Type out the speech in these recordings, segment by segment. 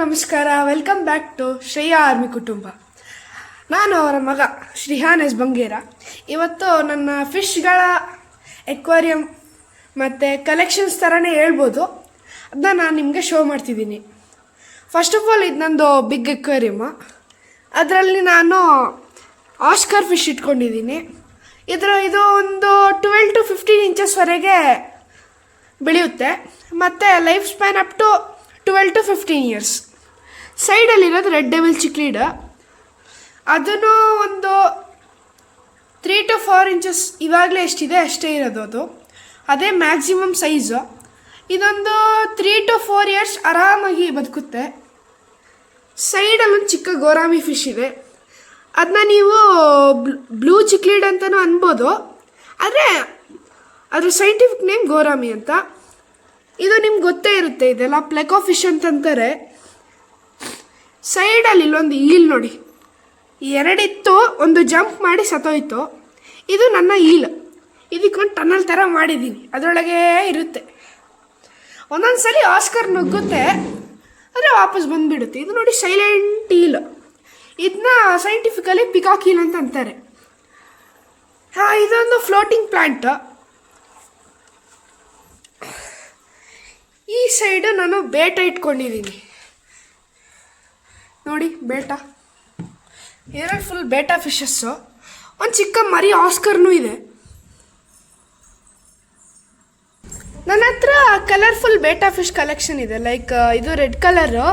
ನಮಸ್ಕಾರ. Welcome back to Shreya army ಕುಟುಂಬ. ನಾನು ಅವರ ಮಗ ಶ್ರೀಹಾನ್ ಎಸ್ ಬಂಗೇರ. ಇವತ್ತು ನನ್ನ ಫಿಶ್ಗಳ ಎಕ್ವಾರಿಯಂ ಮತ್ತು ಕಲೆಕ್ಷನ್ಸ್ ಥರನೇ ಹೇಳ್ಬೋದು. ಅದನ್ನ ನಾನು ನಿಮಗೆ ಶೋ ಮಾಡ್ತಿದ್ದೀನಿ. ಫಸ್ಟ್ ಆಫ್ ಆಲ್ ಇದು ನಂದು ಬಿಗ್ ಎಕ್ವೇರಿಯಮ್ ಅದರಲ್ಲಿ ನಾನು ಆಸ್ಕರ್ ಫಿಶ್ ಇಟ್ಕೊಂಡಿದ್ದೀನಿ. ಇದರ ಇದು ಒಂದು ಟ್ವೆಲ್ ಟು ಫಿಫ್ಟೀನ್ ಇಂಚಸ್ವರೆಗೆ ಬೆಳೆಯುತ್ತೆ. ಮತ್ತು life span up to twelve to fifteen years ಸೈಡಲ್ಲಿರೋದು red devil ಚಿಕ್ಲೀಡ ಅದನ್ನು ಒಂದು ತ್ರೀ ಟು ಫೋರ್ ಇಂಚಸ್ ಇವಾಗಲೇ ಎಷ್ಟಿದೆ ಅಷ್ಟೇ ಇರೋದು ಅದು. ಅದೇ ಮ್ಯಾಕ್ಸಿಮಮ್ ಸೈಜು ಇದೊಂದು ತ್ರೀ ಟು ಫೋರ್ ಇಯರ್ಸ್ ಆರಾಮಾಗಿ ಬದುಕುತ್ತೆ. ಸೈಡಲ್ಲೊಂದು ಚಿಕ್ಕ ಗೋರಾಮಿ ಫಿಶ್ ಇದೆ. ಅದನ್ನ ನೀವು ಬ್ಲೂ ಚಿಕ್ಲೀಡ್ ಅಂತಲೂ ಅನ್ಬೋದು. ಆದರೆ ಅದ್ರ ಸೈಂಟಿಫಿಕ್ ನೇಮ್ ಗೋರಾಮಿ ಅಂತ. ಇದು ನಿಮ್ಗೆ ಗೊತ್ತೇ ಇರುತ್ತೆ, ಇದೆಲ್ಲ ಪ್ಲೆಕೋ ಫಿಶ್ ಅಂತಂತಾರೆ ಸೈಡಲ್ಲಿ ಇಲ್ಲೊಂದು ಈಲ್ ನೋಡಿ. ಎರಡಿತ್ತು, ಒಂದು ಜಂಪ್ ಮಾಡಿ ಸತ್ತೋಯ್ತು. ಇದು ನನ್ನ ಈಲ್ ಇದಕ್ಕೊಂದು ಟನಲ್ ಥರ ಮಾಡಿದ್ದೀನಿ. ಅದರೊಳಗೆ ಇರುತ್ತೆ. ಒಂದೊಂದು ಸಲ ಆಸ್ಕರ್ ನುಗ್ಗುತ್ತೆ. ಆದರೆ ವಾಪಸ್ ಬಂದುಬಿಡುತ್ತೆ. ಇದು ನೋಡಿ ಸೈಲೆಂಟ್ ಈಲ್ ಇದನ್ನ ಸೈಂಟಿಫಿಕಲಿ ಪಿಕಾಕ್ ಈಲ್ ಅಂತ ಅಂತಾರೆ. ಹಾಂ, ಇದೊಂದು ಫ್ಲೋಟಿಂಗ್ ಪ್ಲ್ಯಾಂಟ್ ಈ ಸೈಡು ನಾನು ಬೇಟ ಇಟ್ಕೊಂಡಿದ್ದೀನಿ. ನೋಡಿ ಬೇಟ ಇದರಲ್ಲಿ ಫುಲ್ ಬೇಟಾ ಫಿಶಸ್ಸು ಒಂದು ಚಿಕ್ಕ ಮರಿ ಆಸ್ಕರ್ನೂ ಇದೆ. ನನ್ನ ಹತ್ರ ಕಲರ್ಫುಲ್ ಬೇಟಾ ಫಿಶ್ ಕಲೆಕ್ಷನ್ ಇದೆ. ಲೈಕ್ ಇದು ರೆಡ್ ಕಲರು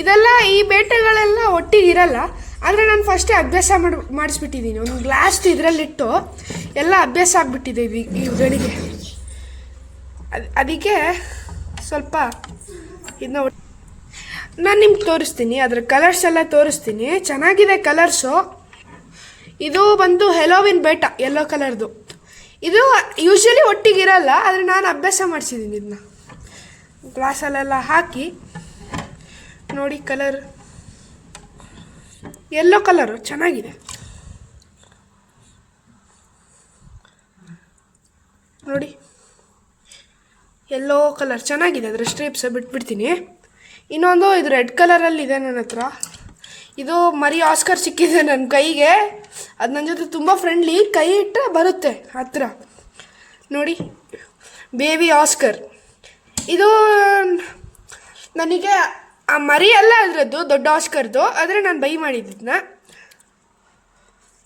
ಇದೆಲ್ಲ ಈ ಬೇಟೆಗಳೆಲ್ಲ ಒಟ್ಟಿಗೆ ಇರಲ್ಲ. ಆದರೆ ನಾನು ಫಸ್ಟೇ ಅಭ್ಯಾಸ ಮಾಡಿ ಮಾಡಿಸ್ಬಿಟ್ಟಿದ್ದೀನಿ ಒಂದು ಗ್ಲಾಸ್ ಇದರಲ್ಲಿಟ್ಟು ಎಲ್ಲ ಅಭ್ಯಾಸ ಆಗಿಬಿಟ್ಟಿದೆ ಈ ಇವುಗಳಿಗೆ ಅದ್, ಅದಕ್ಕೆ ಸ್ವಲ್ಪ ಇದನ್ನ ನಾನು ನಿಮ್ಗೆ ತೋರಿಸ್ತೀನಿ, ಅದರ ಕಲರ್ಸ್ ಎಲ್ಲ ತೋರಿಸ್ತೀನಿ. ಚೆನ್ನಾಗಿದೆ ಕಲರ್ಸು ಇದು ಬಂದು ಹೆಲೋವಿನ್ ಬೇಟ ಯೆಲ್ಲೋ ಕಲರ್ದು ಇದು ಯೂಶ್ವಲಿ ಒಟ್ಟಿಗಿರಲ್ಲ, ಆದರೆ ನಾನು ಅಭ್ಯಾಸ ಮಾಡಿಸಿದ್ದೀನಿ ಇದನ್ನ ಗ್ಲಾಸಲ್ಲೆಲ್ಲ ಹಾಕಿ, ನೋಡಿ ಕಲರ್ ಎಲ್ಲೋ ಕಲರು ಚೆನ್ನಾಗಿದೆ. ನೋಡಿ. ಎಲ್ಲೋ ಕಲರ್ ಚೆನ್ನಾಗಿದೆ, ಅದರ ಸ್ಟ್ರೀಪ್ಸ್ ಬಿಟ್ಬಿಡ್ತೀನಿ. ಇನ್ನೊಂದು ಇದು ರೆಡ್ ಕಲರಲ್ಲಿ ಇದೆ ನನ್ನ ಹತ್ರ. ಇದು ಮರಿ ಆಸ್ಕರ್ ಸಿಕ್ಕಿದೆ ನನ್ನ ಕೈಗೆ. ಅದು ನನ್ನ ಜೊತೆ ತುಂಬ ಫ್ರೆಂಡ್ಲಿ ಕೈ ಇಟ್ಟರೆ ಬರುತ್ತೆ ಹತ್ರ. ನೋಡಿ ಬೇಬಿ ಆಸ್ಕರ್ ಇದು, ನನಗೆ ಆ ಮರಿ ಅಲ್ಲ ಅದರದ್ದು, ದೊಡ್ಡ ಆಸ್ಕರ್ದು, ಆದರೆ ನಾನು ಬೈ ಮಾಡಿದ್ದನ್ನ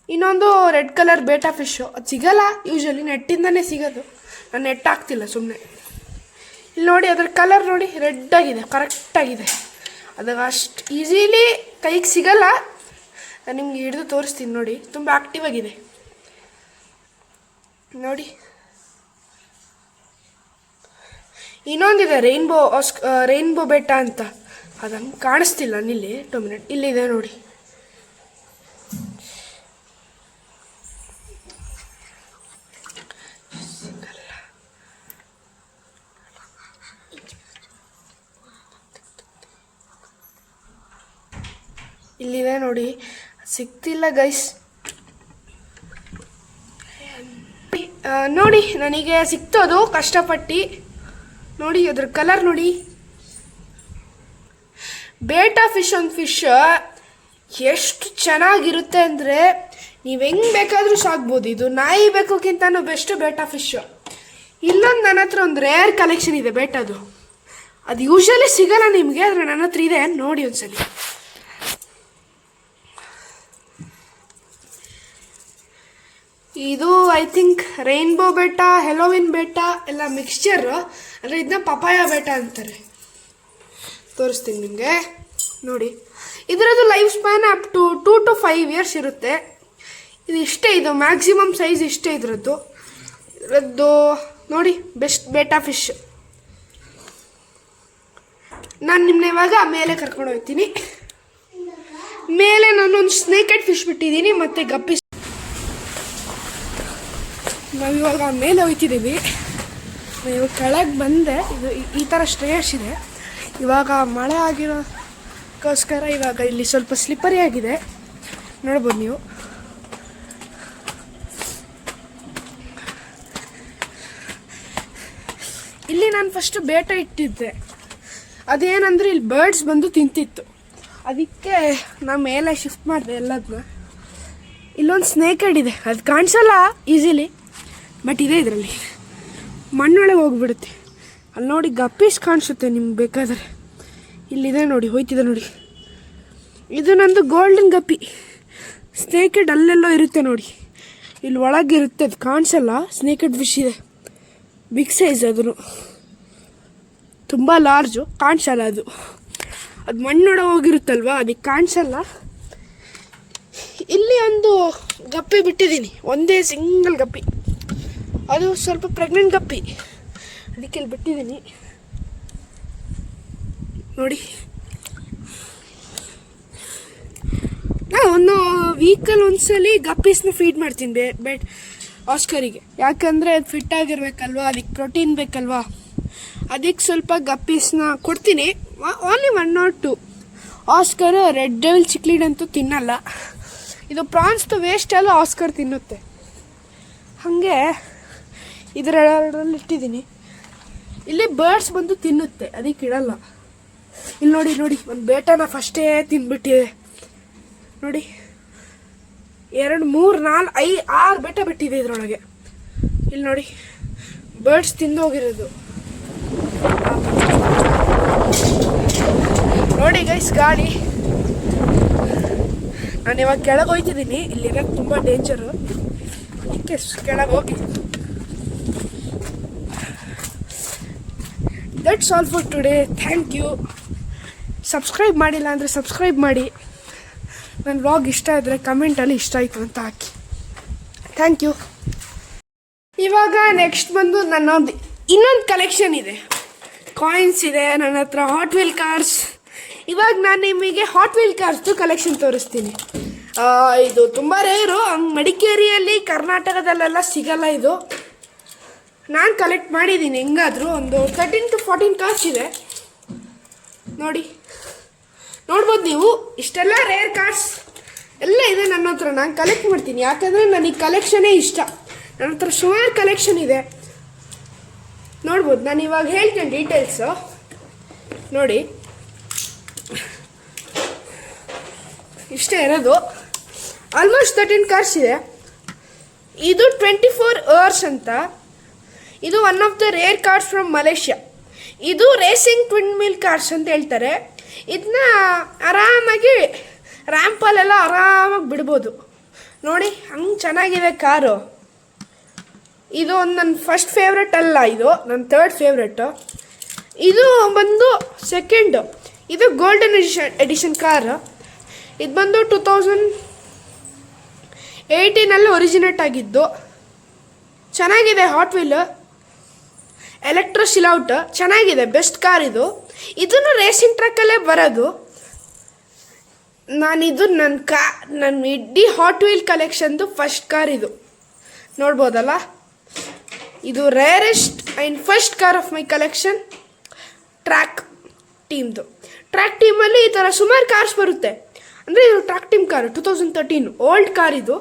ಇನ್ನೊಂದು ರೆಡ್ ಕಲರ್ ಬೇಟಾ ಫಿಶ್ಶು ಅದು ಸಿಗಲ್ಲ. ಯೂಶ್ವಲಿ ನೆಟ್ಟಿಂದನೇ ಸಿಗೋದು. ನಾನು ನೆಟ್ ಹಾಕ್ತಿಲ್ಲ ಸುಮ್ಮನೆ ಇಲ್ಲಿ ನೋಡಿ, ಅದ್ರ ಕಲರ್ ನೋಡಿ ರೆಡ್ ಆಗಿದೆ ಕರೆಕ್ಟಾಗಿದೆ ಅದು ಅಷ್ಟು ಈಸಿಲಿ ಕೈಗೆ ಸಿಗಲ್ಲ. ನಾನು ನಿಮ್ಗೆ ಹಿಡಿದು ತೋರಿಸ್ತೀನಿ ನೋಡಿ, ತುಂಬ ಆಕ್ಟಿವ್ ಆಗಿದೆ. ನೋಡಿ. ಇನ್ನೊಂದಿದೆ ರೈನ್ಬೋ ಆಸ್ಕ್ ರೈನ್ಬೋ ಬೆಟ್ಟ ಅಂತ. ಅದಂಗೆ ಕಾಣಿಸ್ತಿಲ್ಲ, ನಿಲ್ಲಿ ಟು ಮಿನಿಟ್ ಇಲ್ಲಿದೆ ನೋಡಿ. ಇಲ್ಲಿದೆ ನೋಡಿ. ಸಿಕ್ತಿಲ್ಲ ಗೈಸ್ ನೋಡಿ, ನನಗೆ ಸಿಕ್ತೋದು ಕಷ್ಟಪಟ್ಟು. ನೋಡಿ, ಅದ್ರ ಕಲರ್ ನೋಡಿ. ಬೇಟಾ ಫಿಶ್ ಒಂದು ಫಿಶ್ ಎಷ್ಟು ಚೆನ್ನಾಗಿರುತ್ತೆ ಅಂದರೆ ನೀವು ಹೆಂಗೆ ಬೇಕಾದರೂ ಸಾಕ್ಬೋದು. ಇದು ನಾಯಿ ಬೇಕೋಕ್ಕಿಂತನೂ ಬೆಸ್ಟ್ ಬೇಟಾ ಫಿಶ್ ಇಲ್ಲೊಂದು ನನ್ನ ಹತ್ರ ಒಂದು ರೇರ್ ಕಲೆಕ್ಷನ್ ಇದೆ ಬೇಟದು ಅದು ಯೂಶಲಿ ಸಿಗಲ್ಲ ನಿಮಗೆ, ಆದರೆ ನನ್ನ ಹತ್ರ ಇದೆ. ನೋಡಿ ಒಂದ್ಸಲಿ. ಇದು ಐ ಥಿಂಕ್ ರೈನ್ಬೋ ಬೆಟ್ಟ ಹೆಲೋವಿನ್ ಬೆಟ್ಟ ಎಲ್ಲ ಮಿಕ್ಸ್ಚರ್ ಅಂದರೆ ಇದನ್ನ ಪಪಾಯ ಬೆಟ್ಟ ಅಂತಾರೆ. ತೋರಿಸ್ತೀನಿ ನಿಮಗೆ. ನೋಡಿ. ಇದರದ್ದು life span up to two to five years ಇರುತ್ತೆ. ಇದು ಇಷ್ಟೇ, ಇದು ಮ್ಯಾಕ್ಸಿಮಮ್ ಸೈಜ್ ಇಷ್ಟೇ ಇದರದ್ದು. ಇದರದ್ದು, ನೋಡಿ ಬೆಸ್ಟ್ ಬೇಟಾ ಫಿಶ್ ನಾನು ನಿಮ್ಮನ್ನ ಇವಾಗ ಮೇಲೆ ಕರ್ಕೊಂಡು ಹೋಗ್ತೀನಿ. ಮೇಲೆ ನಾನೊಂದು ಸ್ನೇಕೆಡ್ ಫಿಶ್ ಬಿಟ್ಟಿದ್ದೀನಿ, ಮತ್ತು ಗಪ್ಪಿ ನಾವಿವಾಗ ಮೇಲೆ ಹೋಯ್ತಿದ್ದೀವಿ. ಇವಾಗ ಕೆಳಗೆ ಬಂದೆ. ಇದು ಈ- ಥರ ಸ್ಟ್ರೇಸ್ ಇದೆ. ಇವಾಗ ಮಳೆ ಆಗಿರೋಕ್ಕೋಸ್ಕರ ಇವಾಗ ಇಲ್ಲಿ ಸ್ವಲ್ಪ ಸ್ಲಿಪ್ಪರಿ ಆಗಿದೆ. ನೋಡ್ಬೋದು ನೀವು. ಇಲ್ಲಿ ನಾನು ಫಸ್ಟು ಬೇಟ ಇಟ್ಟಿದ್ದೆ. ಅದೇನಂದ್ರೆ ಇಲ್ಲಿ ಬರ್ಡ್ಸ್ ಬಂದು ತಿಂತಿತ್ತು. ಅದಕ್ಕೆ ನಾನು ಮೇಲೆ ಶಿಫ್ಟ್ ಮಾಡಿದೆ ಎಲ್ಲದನ್ನ ಇಲ್ಲೊಂದು ಸ್ನೇಕ್ ಇದೆ. ಅದು ಕಾಣಿಸಲ್ಲ ಈಸಿಲಿ ಬಟ್ ಇದೆ ಇದರಲ್ಲಿ. ಮಣ್ಣೊಳಗೆ ಹೋಗ್ಬಿಡುತ್ತೆ. ಅಲ್ಲಿ ನೋಡಿ ಗಪ್ಪೀಸ್ ಕಾಣಿಸುತ್ತೆ ನಿಮ್ಗೆ ಬೇಕಾದರೆ. ಇಲ್ಲಿದೆ ನೋಡಿ, ಹೋಯ್ತಿದೆ ನೋಡಿ. ಇದು ನಂದು ಗೋಲ್ಡನ್ ಗಪ್ಪಿ. ಸ್ನೇಕೆಡ್ ಅಲ್ಲೆಲ್ಲೋ ಇರುತ್ತೆ ನೋಡಿ. ಇಲ್ಲಿ ಒಳಗಿರುತ್ತೆ ಅದು ಕಾಣಿಸಲ್ಲ. ಸ್ನೇಕೆಡ್ ಫಿಶ್ ಇದೆ. ಬಿಗ್ ಸೈಜ್ ಅದನ್ನು ತುಂಬ ಲಾರ್ಜು ಕಾಣಿಸಲ್ಲ ಅದು. ಅದು ಮಣ್ಣೊಡ ಹೋಗಿರುತ್ತಲ್ವ? ಅದಕ್ಕೆ ಕಾಣಿಸಲ್ಲ. ಇಲ್ಲಿ ಒಂದು ಗಪ್ಪಿ ಬಿಟ್ಟಿದ್ದೀನಿ. ಒಂದೇ ಸಿಂಗಲ್ ಗಪ್ಪಿ. ಅದು ಸ್ವಲ್ಪ ಪ್ರೆಗ್ನೆಂಟ್ ಗಪ್ಪಿ. ಅದಕ್ಕೆ ಇಲ್ಲಿ ಬಿಟ್ಟಿದ್ದೀನಿ. ನೋಡಿ. ಒಂದು ವೀಕಲ್ಲಿ ಒಂದ್ಸಲಿ ಗಪ್ಪೀಸ್ನ ಫೀಡ್ ಮಾಡ್ತೀನಿ ಬೇ ಬೆಟ್ ಆಸ್ಕರಿಗೆ ಯಾಕಂದರೆ ಅದು ಫಿಟ್ ಆಗಿರ್ಬೇಕಲ್ವಾ, ಅದಕ್ಕೆ ಪ್ರೋಟೀನ್ ಬೇಕಲ್ವಾ. ಅದಕ್ಕೆ ಸ್ವಲ್ಪ ಗಪ್ಪೀಸ್ನ ಕೊಡ್ತೀನಿ. Only one not two oscar red devil cichlid ಅಂತೂ ತಿನ್ನಲ್ಲ. ಇದು ಪ್ರಾನ್ಸ್ದು ವೇಸ್ಟ್ ಎಲ್ಲ ಆಸ್ಕರ್ ತಿನ್ನುತ್ತೆ. ಹಾಗೆ ಇದರೆರಡರಲ್ಲಿ ಇಟ್ಟಿದ್ದೀನಿ ಇಲ್ಲಿ ಬರ್ಡ್ಸ್ ಬಂದು ತಿನ್ನುತ್ತೆ, ಅದಕ್ಕೆ ಇಡಲ್ಲ. ಇಲ್ಲಿ ನೋಡಿ ನೋಡಿ, ಒಂದು ಬೇಟನ ಫಸ್ಟೇ ತಿನ್ಬಿಟ್ಟಿದೆ. ನೋಡಿ, ಎರಡು, ಮೂರು, ನಾಲ್ಕು, ಐ, ಆರು ಬೆಟ್ಟ ಬಿಟ್ಟಿದೆ ಇದರೊಳಗೆ. ಇಲ್ಲಿ ನೋಡಿ ಬರ್ಡ್ಸ್ ತಿಂದು ಹೋಗಿರೋದು. ನೋಡಿ ಗೈಸ್ ಗಾಳಿ. ನಾನು ಇವಾಗ ಕೆಳಗೆ ಹೋಯ್ತಿದ್ದೀನಿ ಇಲ್ಲಿರೋದು ತುಂಬ ಡೇಂಜರು ಅದಕ್ಕೆ ಕೆಳಗೆ ಹೋಗಿ. That's all for today thank you subscribe ಮಾಡಿಲ್ಲ ಅಂದರೆ ಸಬ್ಸ್ಕ್ರೈಬ್ ಮಾಡಿ. ನನ್ನ ವ್ಲಾಗ್ ಇಷ್ಟ ಆದರೆ ಕಮೆಂಟಲ್ಲಿ ಇಷ್ಟ ಆಯಿತು ಅಂತ ಹಾಕಿ. ಥ್ಯಾಂಕ್ ಯು ಇವಾಗ ನೆಕ್ಸ್ಟ್ ಬಂದು ನನ್ನೊಂದು ಇನ್ನೊಂದು ಕಲೆಕ್ಷನ್ ಇದೆ. ಕಾಯಿನ್ಸ್ ಇದೆ, ನನ್ನ ಹತ್ರ ಹಾಟ್ ವೀಲ್ ಕಾರ್ಸ್ ಇವಾಗ ನಾನು ನಿಮಗೆ ಹಾಟ್ ವೀಲ್ ಕಾರ್ಸ್ದು ಕಲೆಕ್ಷನ್ ತೋರಿಸ್ತೀನಿ. ಇದು ತುಂಬ ರೇರು ಹಂಗೆ ಮಡಿಕೇರಿಯಲ್ಲಿ ಕರ್ನಾಟಕದಲ್ಲೆಲ್ಲ ಸಿಗಲ್ಲ ಇದು. ನಾನು ಕಲೆಕ್ಟ್ ಮಾಡಿದ್ದೀನಿ ಹೆಂಗಾದರೂ ಒಂದು ತರ್ಟೀನ್ ಟು ಫೋರ್ಟೀನ್ ಕಾರ್ಸ್ ಇದೆ. ನೋಡಿ, ನೋಡ್ಬೋದು ನೀವು, ಇಷ್ಟೆಲ್ಲ ರೇರ್ ಕಾರ್ಡ್ಸ್ ಎಲ್ಲ ಇದೆ ನನ್ನ ಹತ್ರ, ನಾನು ಕಲೆಕ್ಟ್ ಮಾಡ್ತೀನಿ. ಯಾಕಂದರೆ ನನಗೆ ಕಲೆಕ್ಷನೇ ಇಷ್ಟ. ನನ್ನ ಹತ್ರ ಸುಮಾರು ಕಲೆಕ್ಷನ್ ಇದೆ. ನೋಡ್ಬೋದು, ನಾನು ಇವಾಗ ಹೇಳ್ತೇನೆ ಡೀಟೇಲ್ಸು ನೋಡಿ. ಇಷ್ಟೇ ಇರೋದು. ಆಲ್ಮೋಸ್ಟ್ ತರ್ಟೀನ್ ಕಾರ್ಸ್ ಇದೆ. ಇದು ಟ್ವೆಂಟಿ ಫೋರ್ ಅವರ್ಸ್ ಅಂತ. ಇದು one of the rare cars from Malaysia ಇದು ರೇಸಿಂಗ್ ಟ್ವಿನ್ ಮಿಲ್ ಕಾರ್ಸ್ ಅಂತ ಹೇಳ್ತಾರೆ. ಇದನ್ನ ಆರಾಮಾಗಿ ರ್ಯಾಂಪಲ್ಲೆಲ್ಲ ಆರಾಮಾಗಿ ಬಿಡ್ಬೋದು. ನೋಡಿ, ಹಂಗೆ ಚೆನ್ನಾಗಿದೆ ಕಾರು. ಇದು ಒಂದು ನನ್ನ ಫಸ್ಟ್ ಫೇವ್ರೆಟ್ ಅಲ್ಲ ಇದು ನನ್ನ ಥರ್ಡ್ ಫೇವ್ರೆಟ್ಟು ಇದು ಬಂದು ಸೆಕೆಂಡು ಇದು ಗೋಲ್ಡನ್ ಎಡಿಷನ್ ಎಡಿಷನ್ ಕಾರು ಇದು ಬಂದು ಟೂ ತೌಸಂಡ್ ಏಯ್ಟೀನಲ್ಲಿ ಒರಿಜಿನೇಟ್ ಆಗಿದ್ದು. ಚೆನ್ನಾಗಿದೆ ಹಾಟ್ ವೀಲ್ ಎಲೆಕ್ಟ್ರೋ ಶಿಲೌಟ್ ಚೆನ್ನಾಗಿದೆ ಬೆಸ್ಟ್ ಕಾರ್ ಇದು. ಇದನ್ನು ರೇಸಿಂಗ್ ಟ್ರ್ಯಾಕಲ್ಲೇ ಬರೋದು. ನಾನಿದು ನನ್ನ ಕಾ ನನ್ನ ಇಡೀ ಹಾಟ್ ವೀಲ್ ಕಲೆಕ್ಷನ್ದು ಫಸ್ಟ್ ಕಾರ್ ಇದು. ನೋಡ್ಬೋದಲ್ಲ? ಇದು rarest and first car of my collection track ಟೀಮ್ದು track ಟೀಮಲ್ಲಿ ಈ ಥರ ಸುಮಾರು ಕಾರ್ಸ್ ಬರುತ್ತೆ. ಅಂದರೆ ಇದು track team car two thousand thirteen old car ಇದು.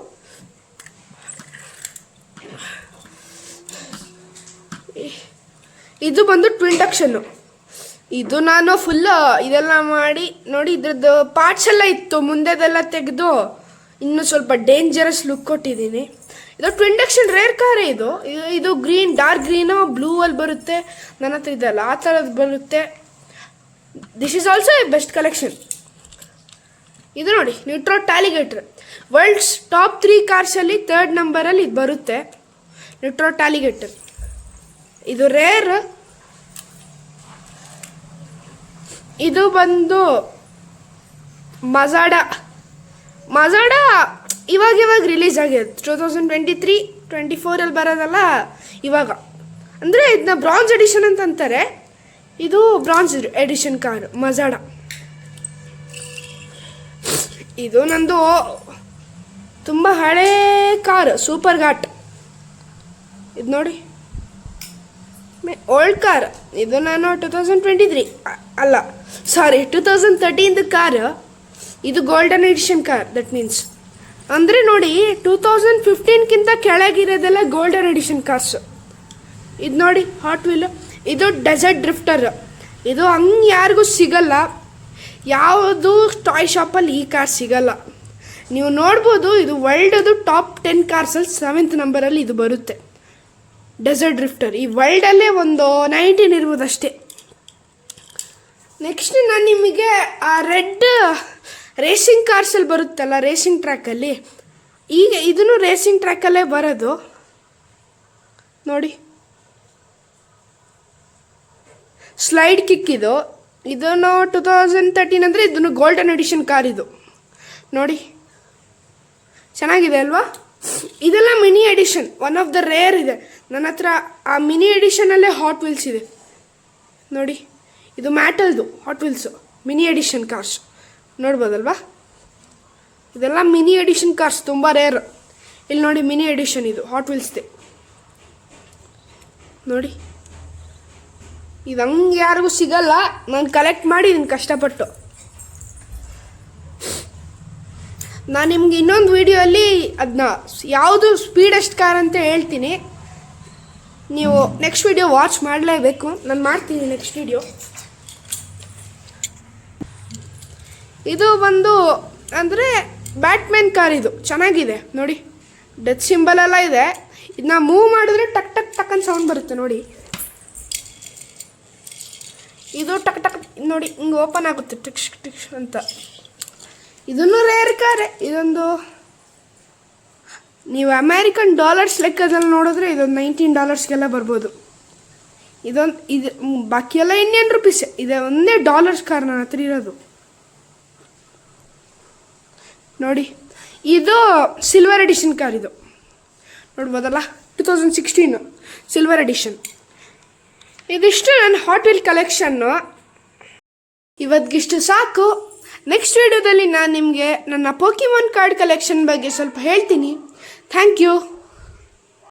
ಇದು ಬಂದು ಟ್ವಿಂಟಕ್ಷನ್ನು ಇದು ನಾನು ಫುಲ್ ಇದೆಲ್ಲ ಮಾಡಿ, ನೋಡಿ ಇದ್ರದ್ದು ಪಾರ್ಟ್ಸ್ ಎಲ್ಲ ಇತ್ತು, ಮುಂದೆದೆಲ್ಲ ತೆಗೆದು ಇನ್ನು ಸ್ವಲ್ಪ ಡೇಂಜರಸ್ ಲುಕ್ ಕೊಟ್ಟಿದ್ದೀನಿ. ಇದು ಟ್ವಿಂಡಕ್ಷನ್ ರೇರ್ ಕಾರೇ ಇದು. ಇದು- ಇದು ಗ್ರೀನ್ ಡಾರ್ಕ್ ಗ್ರೀನು ಬ್ಲೂ ಅಲ್ಲಿ ಬರುತ್ತೆ. ನನ್ನ ಹತ್ರ ಇದೆಲ್ಲ ಆ ಥರದ್ದು ಬರುತ್ತೆ. This is also a best collection ಇದು ನೋಡಿ nitro tailgater world's top three ಕಾರ್ಸಲ್ಲಿ third ನಂಬರಲ್ಲಿ ಇದು ಬರುತ್ತೆ. ನ್ಯೂಟ್ರೋ ಟ್ಯಾಲಿಗೇಟರ್ ಇದು ರೇರ್ ಇದು ಬಂದು ಮಜಾಡ ಮಜಾಡ ಇವಾಗ ಇವಾಗ ರಿಲೀಸ್ ಆಗಿದೆ. Two thousand twenty three twenty ಫೋರಲ್ಲಿ ಬರೋದಲ್ಲ ಇವಾಗ. ಅಂದರೆ ಇದನ್ನ ಬ್ರಾಂಜ್ ಎಡಿಷನ್ ಅಂತ ಅಂತಾರೆ. ಇದು ಬ್ರಾಂಜ್ ಎಡಿಷನ್ ಕಾರ್ ಮಜಾಡ ಇದು ನಂದು ತುಂಬ ಹಳೇ ಕಾರ್ ಸೂಪರ್ ಘಾಟ್ ಇದು ನೋಡಿ. ಓಲ್ಡ್ ಕಾರ್ ಇದು ನಾನು ಟೂ ತೌಸಂಡ್ ಟ್ವೆಂಟಿ ತ್ರೀ ಅಲ್ಲ. ಸಾರಿ ಟೂ ತೌಸಂಡ್ ತರ್ಟೀನ್ದು ಕಾರ್ ಇದು golden edition car that means ಅಂದರೆ ನೋಡಿ ಟೂ ತೌಸಂಡ್ ಫಿಫ್ಟೀನ್ಗಿಂತ ಕೆಳಗಿರೋದೆಲ್ಲ ಗೋಲ್ಡನ್ ಎಡಿಷನ್ ಕಾರ್ಸ್ ಇದು ನೋಡಿ ಹಾಟ್ ವೀಲ್ ಇದು ಡೆಸರ್ಟ್ ಡ್ರಿಫ್ಟರ್ ಇದು ಹಂಗೆ ಯಾರಿಗೂ ಸಿಗಲ್ಲ. ಯಾವುದು ಟಾಯ್ ಶಾಪಲ್ಲಿ ಈ ಕಾರ್ ಸಿಗಲ್ಲ. ನೀವು ನೋಡ್ಬೋದು, ಇದು ವರ್ಲ್ಡದು ಟಾಪ್ ಟೆನ್ ಕಾರ್ಸಲ್ಲಿ ಸೆವೆಂತ್ ನಂಬರಲ್ಲಿ ಇದು ಬರುತ್ತೆ. ಡೆಸರ್ಟ್ ಡ್ರಿಫ್ಟರ್ ಈ ವರ್ಲ್ಡಲ್ಲೇ ಒಂದು ನೈಂಟೀನ್ ಇರ್ಬೋದು ಅಷ್ಟೇ ನೆಕ್ಸ್ಟ್ ನಾನು ನಿಮಗೆ ಆ ರೆಡ್ ರೇಸಿಂಗ್ ಕಾರ್ಸಲ್ಲಿ ಬರುತ್ತಲ್ಲ ರೇಸಿಂಗ್ ಟ್ರ್ಯಾಕಲ್ಲಿ ಈಗ ಇದನ್ನು ರೇಸಿಂಗ್ ಟ್ರ್ಯಾಕಲ್ಲೇ ಬರೋದು. ನೋಡಿ. ಸ್ಲೈಡ್ ಕಿಕ್ ಇದು. ಇದನ್ನು ಟು ತೌಸಂಡ್ ತರ್ಟೀನ್ ಅಂದರೆ ಇದನ್ನು ಗೋಲ್ಡನ್ ಎಡಿಷನ್ ಕಾರ್ ಇದು. ನೋಡಿ. ಚೆನ್ನಾಗಿದೆ ಅಲ್ವಾ? ಇದೆಲ್ಲ mini edition one of the rare ಇದೆ. ನನ್ನ ಹತ್ರ ಆ ಮಿನಿ ಎಡಿಷನಲ್ಲೇ ಹಾಟ್ ವೀಲ್ಸ್ ಇದೆ. ನೋಡಿ. ಇದು ಮ್ಯಾಟಲ್ದು hot wheels mini edition cars ನೋಡ್ಬೋದಲ್ವಾ? ಇದೆಲ್ಲ ಮಿನಿ ಎಡಿಷನ್ ಕಾರ್ಸ್ ತುಂಬ ರೇರ್ ಇಲ್ಲಿ ನೋಡಿ ಮಿನಿ ಎಡಿಷನ್ ಇದು ಹಾಟ್ ವೀಲ್ಸ್ದೆ ನೋಡಿ. ಇದು ಹಂಗೆ ಯಾರಿಗೂ ಸಿಗಲ್ಲ, ನಾನು ಕಲೆಕ್ಟ್ ಮಾಡಿದ್ದೀನಿ ಕಷ್ಟಪಟ್ಟು. ನಾನು ನಿಮ್ಗೆ ಇನ್ನೊಂದು ವಿಡಿಯೋಲಿ ಅದನ್ನ ಯಾವುದು ಸ್ಪೀಡೆಸ್ಟ್ ಕಾರ್ ಅಂತ ಹೇಳ್ತೀನಿ. ನೀವು ನೆಕ್ಸ್ಟ್ ವಿಡಿಯೋ ವಾಚ್ ಮಾಡಲೇಬೇಕು. ನಾನು ಮಾಡ್ತೀನಿ ನೆಕ್ಸ್ಟ್ ವಿಡಿಯೋ ಇದು ಒಂದು ಅಂದರೆ ಬ್ಯಾಟ್ಮ್ಯಾನ್ ಕಾರ್ ಇದು. ಚೆನ್ನಾಗಿದೆ. ನೋಡಿ. ಡೆತ್ ಸಿಂಬಲ್ ಎಲ್ಲ ಇದೆ. ಇದನ್ನ ಮೂವ್ ಮಾಡಿದ್ರೆ ಟಕ್ ಟಕ್ ಟಕ್ ಅಂತ ಸೌಂಡ್ ಬರುತ್ತೆ. ನೋಡಿ. ಇದು ಟಕ್ ಟಕ್ ನೋಡಿ, ಹಿಂಗೆ ಓಪನ್ ಆಗುತ್ತೆ. ಟಿಕ್ಸ್ ಟಿಕ್ಸ್ ಅಂತ. ಇದನ್ನು ರೇರ್ ಕಾರೆ ಇದೊಂದು ನೀವು ಅಮೇರಿಕನ್ ಡಾಲರ್ಸ್ ಲೆಕ್ಕದಲ್ಲಿ ನೋಡಿದ್ರೆ ಇದೊಂದು ನೈನ್ಟೀನ್ ಡಾಲರ್ಸ್ಗೆಲ್ಲ ಬರ್ಬೋದು. ಇದೊಂದು, ಇದು ಬಾಕಿಯೆಲ್ಲ ಇಂಡಿಯನ್ ರುಪೀಸ್ ಇದೆ ಒಂದೇ ಡಾಲರ್ಸ್ ಕಾರ್ ನನ್ನ ಹತ್ರ ಇರೋದು. ನೋಡಿ. ಇದು ಸಿಲ್ವರ್ ಎಡಿಷನ್ ಕಾರ್ ಇದು. ನೋಡ್ಬೋದಲ್ಲ two thousand sixteen silver edition ಇದಿಷ್ಟು ನನ್ನ ಹಾಟ್ ವೀಲ್ ಕಲೆಕ್ಷನ್ನು ಇವತ್ತಿಗಿಷ್ಟು ಸಾಕು. ನೆಕ್ಸ್ಟ್ ವಿಡಿಯೋದಲ್ಲಿ ನಾನು ನಿಮಗೆ ನನ್ನ ಪೋಕಿಮಾನ್ ಕಾರ್ಡ್ ಕಲೆಕ್ಷನ್ ಬಗ್ಗೆ ಸ್ವಲ್ಪ ಹೇಳ್ತೀನಿ. Thank you